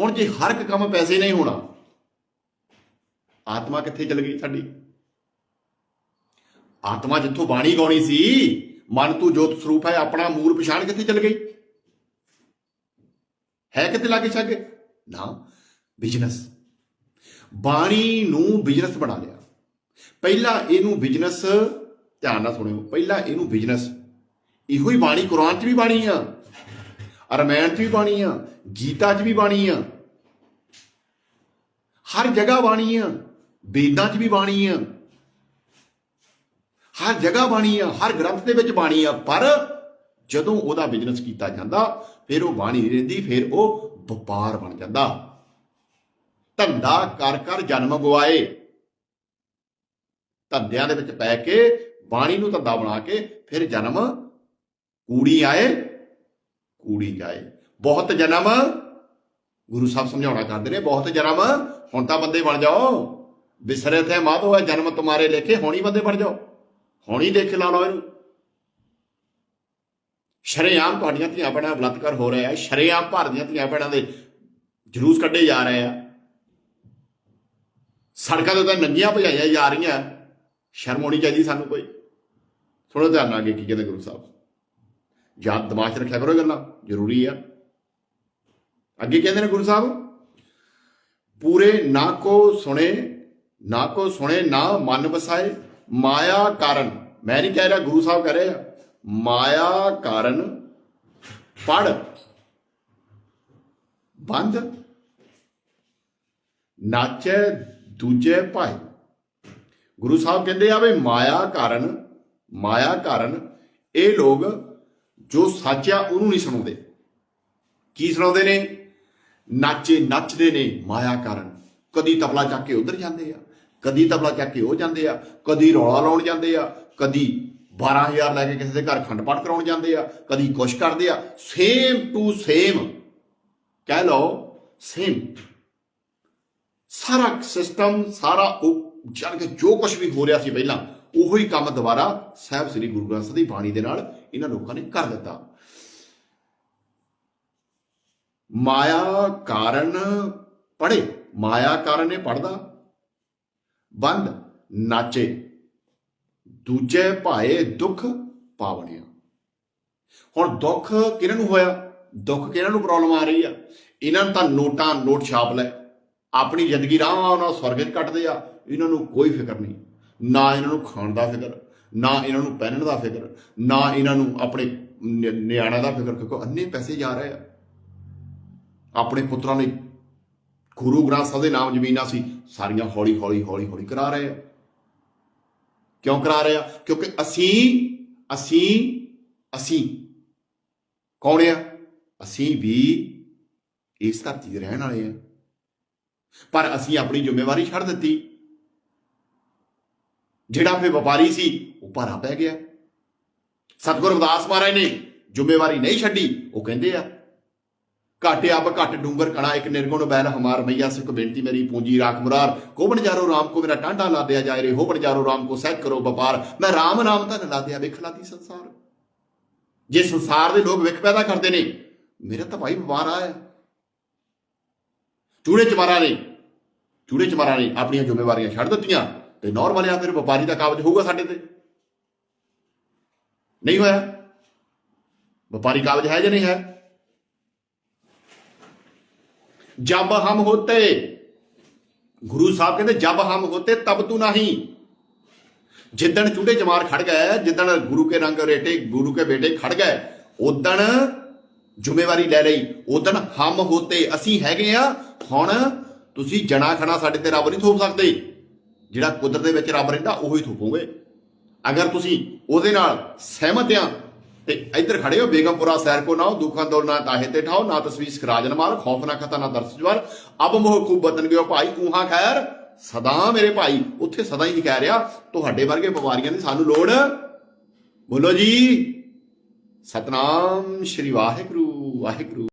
ਹੁਣ ਜੇ ਹਰ ਇੱਕ ਕੰਮ ਪੈਸੇ ਨਹੀਂ ਹੋਣਾ, ਆਤਮਾ ਕਿੱਥੇ ਚਲ ਗਈ ਸਾਡੀ? ਆਤਮਾ ਜਿੱਥੋਂ ਬਾਣੀ ਗਾਉਣੀ ਸੀ, ਮਨ ਤੂੰ ਜੋਤ ਸਰੂਪ ਹੈ, ਆਪਣਾ ਮੂਲ ਪਛਾਣ ਕਿੱਥੇ ਚਲ ਗਈ? ਹੈ ਕਿਤੇ ਲਾਗੇ ਛਾਗੇ? ਨਾ, ਬਿਜ਼ਨਸ। ਬਾਣੀ ਨੂੰ ਬਿਜ਼ਨਸ ਬਣਾ ਲਿਆ। ਪਹਿਲਾਂ ਇਹਨੂੰ ਬਿਜ਼ਨਸ, ਧਿਆਨ ਨਾਲ ਸੁਣਿਓ, ਪਹਿਲਾਂ ਇਹਨੂੰ ਬਿਜ਼ਨਸ। ਇਹੋ ਹੀ ਬਾਣੀ ਕੁਰਾਨ 'ਚ ਵੀ ਬਾਣੀ ਆ। ਰਮਾਇਣ 'ਚ ਵੀ ਬਾਣੀ ਆ, ਗੀਤਾ 'ਚ ਵੀ ਬਾਣੀ ਆ, ਹਰ ਜਗ੍ਹਾ ਬਾਣੀ ਆ, ਵੇਦਾਂ 'ਚ ਵੀ ਬਾਣੀ ਆ, ਹਰ ਜਗ੍ਹਾ ਬਾਣੀ ਆ, ਹਰ ਗ੍ਰੰਥ ਦੇ ਵਿੱਚ ਬਾਣੀ ਆ, ਪਰ ਜਦੋਂ ਉਹਦਾ ਬਿਜ਼ਨਸ ਕੀਤਾ ਜਾਂਦਾ, ਫਿਰ ਉਹ ਬਾਣੀ ਨਹੀਂ ਰਹਿੰਦੀ, ਫਿਰ ਉਹ ਵਪਾਰ ਬਣ ਜਾਂਦਾ। ਧੰਦਾ ਕਰ ਕਰ ਜਨਮ ਗਵਾਏ। ਧੰਦਿਆਂ ਦੇ ਵਿੱਚ ਪੈ ਕੇ ਬਾਣੀ ਨੂੰ ਧੰਦਾ ਬਣਾ ਕੇ ਫਿਰ ਜਨਮ ਕੂੜੀ ਆਏ। ਕੂੜੀ ਜਾਏ। ਬਹੁਤ ਜਨਮ ਗੁਰੂ ਸਾਹਿਬ ਸਮਝਾਉਣਾ ਚਾਹੁੰਦੇ ਨੇ, ਬਹੁਤ ਜਨਮ, ਹੁਣ ਤਾਂ ਬੰਦੇ ਬਣ ਜਾਓ। ਵਿਸਰੇ ਥੇ ਮਾਧੋ ਹੈ, ਜਨਮ ਤੁਮਾਰੇ ਲੇਖੇ, ਹੋਣੀ ਬੰਦੇ ਬਣ ਜਾਓ। ਹੋਣੀ ਦੇਖ ਲਾ ਲਓ ਇਹਨੂੰ। ਸ਼ਰੇਆਮ ਤੁਹਾਡੀਆਂ ਧੀਆਂ ਭੈਣਾਂ ਦਾ ਬਲਾਤਕਾਰ ਹੋ ਰਿਹਾ ਹੈ, ਸ਼ਰੇਆਮ ਭਾਰਤ ਦੀਆਂ ਧੀਆਂ ਭੈਣਾਂ ਦੇ ਜਲੂਸ ਕੱਢੇ ਜਾ ਰਹੇ ਆ। ਸੜਕਾਂ ਤੇ ਉੱਤੇ ਨੰਗੀਆਂ ਭਜਾਈਆਂ ਜਾ ਰਹੀਆਂ। ਸ਼ਰਮ ਹੋਣੀ ਚਾਹੀਦੀ ਸਾਨੂੰ ਕੋਈ। ਥੋੜਾ ਧਿਆਨ ਨਾਲ ਕੀ ਕਹਿੰਦੇ ਗੁਰੂ ਸਾਹਿਬ। ਯਾਦ ਦਿਮਾਗ 'ਚ ਰੱਖਿਆ ਕਰੋ ਇਹ ਗੱਲਾਂ, ਜ਼ਰੂਰੀ ਆ। ਅੱਗੇ ਕਹਿੰਦੇ ਨੇ ਗੁਰੂ ਸਾਹਿਬ, ਪੂਰੇ ਨਾ ਕੋ ਸੁਣੇ, ਨਾ ਕੋ ਸੁਣੇ, ਨਾ ਮਨ ਵਸਾਏ, ਮਾਇਆ ਕਾਰਨ, ਮੈਂ ਨਹੀਂ ਕਹਿ ਰਿਹਾ ਗੁਰੂ ਸਾਹਿਬ ਕਹਿ ਰਹੇ ਆ, ਮਾਇਆ ਕਾਰਨ ਪੜ, ਬੰਦ, ਨਾਚੇ ਦੂਜੇ ਭਾਈ ਗੁਰੂ ਸਾਹਿਬ ਕਹਿੰਦੇ ਆ ਵੀ ਮਾਇਆ ਕਾਰਨ ਮਾਇਆ ਕਾਰਨ, ਇਹ ਲੋਕ ਜੋ ਸੱਚ ਆ, ਉਹਨੂੰ ਨਹੀਂ ਸੁਣਾਉਂਦੇ। ਕੀ ਸੁਣਾਉਂਦੇ ਨੇ? ਨਾਚੇ ਨੱਚਦੇ ਨੇ ਮਾਇਆ ਕਾਰਨ। ਕਦੀ ਤਬਲਾ ਚੱਕ ਕੇ ਉਧਰ ਜਾਂਦੇ ਆ, ਕਦੀ ਤਬਲਾ ਚੱਕ ਕੇ ਉਹ ਜਾਂਦੇ ਆ, ਕਦੀ ਰੌਲਾ ਲਾਉਣ ਜਾਂਦੇ ਆ, ਕਦੀ 12000 ਲੈ ਕੇ ਕਿਸੇ ਦੇ ਘਰ ਖੰਡ ਪਾਠ ਕਰਾਉਣ ਜਾਂਦੇ ਆ, ਕਦੀ ਕੁਛ ਕਰਦੇ ਆ। ਸੇਮ ਟੂ ਸੇਮ ਕਹਿ ਲਓ ਸੇਮ ਸਾਰਾ ਸਿਸਟਮ ਸਾਰਾ ਉਹ, ਜਾਣ ਕੇ ਜੋ ਕੁਝ ਵੀ ਹੋ ਰਿਹਾ ਸੀ ਪਹਿਲਾਂ ਉਹੋ ਹੀ ਕੰਮ ਦੁਬਾਰਾ ਸਾਹਿਬ ਸ੍ਰੀ ਗੁਰੂ ਗ੍ਰੰਥ ਸਾਹਿਬ ਦੀ ਬਾਣੀ ਦੇ ਨਾਲ ਇਹਨਾਂ ਲੋਕਾਂ ਨੇ ਕਰ ਦਿੱਤਾ। ਮਾਇਆ ਕਾਰਨ ਪੜੇ ਮਾਇਆ ਕਾਰਨ ਇਹ ਪੜਦਾ ਬੰਦ, ਨਾਚੇ। ਦੂਜੇ ਭਾਏ ਦੁੱਖ ਪਾਵਣਿਆ। ਹੁਣ ਦੁੱਖ ਕਿਹਨਾਂ ਨੂੰ ਹੋਇਆ? ਦੁੱਖ ਕਿਹਨਾਂ ਨੂੰ ਪ੍ਰੋਬਲਮ ਆ ਰਹੀ ਆ? ਇਹਨਾਂ ਨੂੰ ਤਾਂ ਨੋਟਾਂ, ਨੋਟ ਛਾਪ ਲੈ ਆਪਣੀ ਜ਼ਿੰਦਗੀ ਰਾਹਾਂ ਨਾਲ ਸਵਰਗ ਕੱਟਦੇ ਆ। ਇਹਨਾਂ ਨੂੰ ਕੋਈ ਫਿਕਰ ਨਹੀਂ। ਨਾ ਇਹਨਾਂ ਨੂੰ ਖਾਣ ਦਾ ਫਿਕਰ, ਨਾ ਇਹਨਾਂ ਨੂੰ ਪਹਿਨਣ ਦਾ ਫਿਕਰ, ਨਾ ਇਹਨਾਂ ਨੂੰ ਆਪਣੇ ਨਿ- ਨਿਆਣਿਆਂ ਦਾ ਫਿਕਰ, ਕਿਉਂਕਿ ਅੰਨੇ ਪੈਸੇ ਜਾ ਰਹੇ ਆ। ਆਪਣੇ ਪੁੱਤਰਾਂ ਲਈ ਗੁਰੂ ਗ੍ਰੰਥ ਸਾਹਿਬ ਦੇ ਨਾਮ ਜ਼ਮੀਨਾਂ ਸੀ, ਸਾਰੀਆਂ ਹੌਲੀ ਹੌਲੀ ਹੌਲੀ ਹੌਲੀ ਕਰਾ ਰਹੇ ਆ। ਕਿਉਂ ਕਰਾ ਰਹੇ ਆ? ਕਿਉਂਕਿ ਅਸੀਂ ਅਸੀਂ ਅਸੀਂ ਕੌਣ ਆ? ਅਸੀਂ ਵੀ ਇਸ ਧਰਤੀ ਦੇ ਰਹਿਣ ਵਾਲੇ ਆ। ਪਰ ਅਸੀਂ ਆਪਣੀ ਜ਼ਿੰਮੇਵਾਰੀ ਛੱਡ ਦਿੱਤੀ। ਜਿਹੜਾ ਫੇ ਵਪਾਰੀ ਸੀ, ਉਹ ਭਾਰਾ ਪੈ ਗਿਆ। ਸਤਿਗੁਰੂ ਰਵਿਦਾਸ ਮਹਾਰਾਜ ਨੇ ਜ਼ਿੰਮੇਵਾਰੀ ਨਹੀਂ ਛੱਡੀ, ਉਹ ਕਹਿੰਦੇ ਆ, ਘਾਟੇ ਅਬ ਘਟ ਡੂੰਗਰ ਕਣਾ, ਇੱਕ ਨਿਰਗੁਣ ਬੈਲ ਹਮਾਰ ਮਈਆ, ਸਿੱਖ ਬੇਨਤੀ ਮੇਰੀ ਪੂੰਜੀ ਰਾਖ ਮੁਰਾਰ। ਕੋ ਬਣ ਜਾਰੋ ਰਾਮ ਕੋ ਮੇਰਾ ਟਾਂਡਾ ਲਾ ਦਿਆ ਜਾਏ ਰੇ, ਹੋ ਬਣ ਜਾਰੋ ਰਾਮ ਕੋ ਸਹਿ ਕਰੋ ਵਪਾਰ। ਮੈਂ ਰਾਮ ਨਾਮ ਧਨ ਲਾ ਦਿਆ ਵਿਖ ਲਾਤੀ ਸੰਸਾਰ। ਜੇ ਸੰਸਾਰ ਦੇ ਲੋਕ ਵਿਖ ਪੈਦਾ ਕਰਦੇ ਨੇ, ਮੇਰਾ ਤਾਂ ਭਾਈ ਵਪਾਰ ਆਇਆ ਚੂੜੇ ਚਮਾਰਾ ਨੇ, ਚੂੜੇ ਚਮਾਰਾ ਨੇ ਆਪਣੀਆਂ ਜ਼ਿੰਮੇਵਾਰੀਆਂ ਛੱਡ ਦਿੱਤੀਆਂ। ਤੇ ਨਾਰਮਲ ਆ, ਫਿਰ ਵਪਾਰੀ ਦਾ ਕਾਬਜ ਹੋਊਗਾ ਸਾਡੇ ਤੇ। ਨਹੀਂ ਹੋਇਆ। ਵਪਾਰੀ ਕਾਬਜ ਹੈ ਜਾਂ ਨਹੀਂ ਹੈ? ਜਬ ਹਮ ਹੋਤੇ। ਗੁਰੂ ਸਾਹਿਬ ਕਹਿੰਦੇ, ਜਬ ਹਮ ਹੋਤੇ, ਤਬ ਤੂੰ ਨਹੀਂ। ਜਿੱਦਣ ਚੂੜੇ ਜਮਾਰ ਖੜ ਗਏ, ਜਿੱਦਣ ਗੁਰੂ ਕੇ ਰੰਗ ਰੇਟੇ, ਗੁਰੂ ਕੇ ਬੇਟੇ ਖੜ ਗਏ ਉਦਣ ਜ਼ਿੰਮੇਵਾਰੀ ਲੈ ਲਈ। ਉਦਣ ਹਮ ਹੋਤੇ, ਅਸੀਂ ਹੈਗੇ ਆ। ਹੁਣ ਤੁਸੀਂ ਜਣਾ ਖਣਾ ਸਾਡੇ ਤੇ ਰੱਬ ਨਹੀਂ ਥੋਪ ਸਕਦੇ। ਜਿਹੜਾ ਕੁਦਰਤ ਦੇ ਵਿੱਚ ਰੱਬ ਰਹਿੰਦਾ ਉਹੀ ਥੋਪੋਗੇ ਅਗਰ ਤੁਸੀਂ ਉਹਦੇ ਨਾਲ ਸਹਿਮਤ ਆ ਤੇ ਇੱਧਰ ਖੜੇ ਹੋ ਬੇਗਮਪੁਰਾ ਸੈਰ ਕੋ ਨਾਓ ਦੁਖਾਂ ਦੌਰ ਨਾ ਤਾਹੇ ਤੇ ਠਾਓ ਨਾ ਤਸਵੀਰ ਖਰਾਜਨ ਮਾਰ ਖੌਫ ਨਾ ਖਤਾ ਨਾ ਦਰਸ ਜਵਾਰ। ਅਬ ਮੋਹ ਖੂਬ ਬਦਨ ਗਿਓ ਭਾਈ ਉਹਾਂ ਖੈਰ ਸਦਾ ਮੇਰੇ ਭਾਈ। ਉੱਥੇ ਸਦਾ ਹੀ ਕਹਿ ਰਿਹਾ ਤੁਹਾਡੇ ਵਰਗੇ ਵਪਾਰੀਆਂ ਦੀ ਸਾਨੂੰ ਲੋੜ। ਬੋਲੋ ਜੀ ਸਤਨਾਮ ਸ਼੍ਰੀ ਵਾਹਿਗੁਰੂ ਵਾਹਿਗੁਰੂ।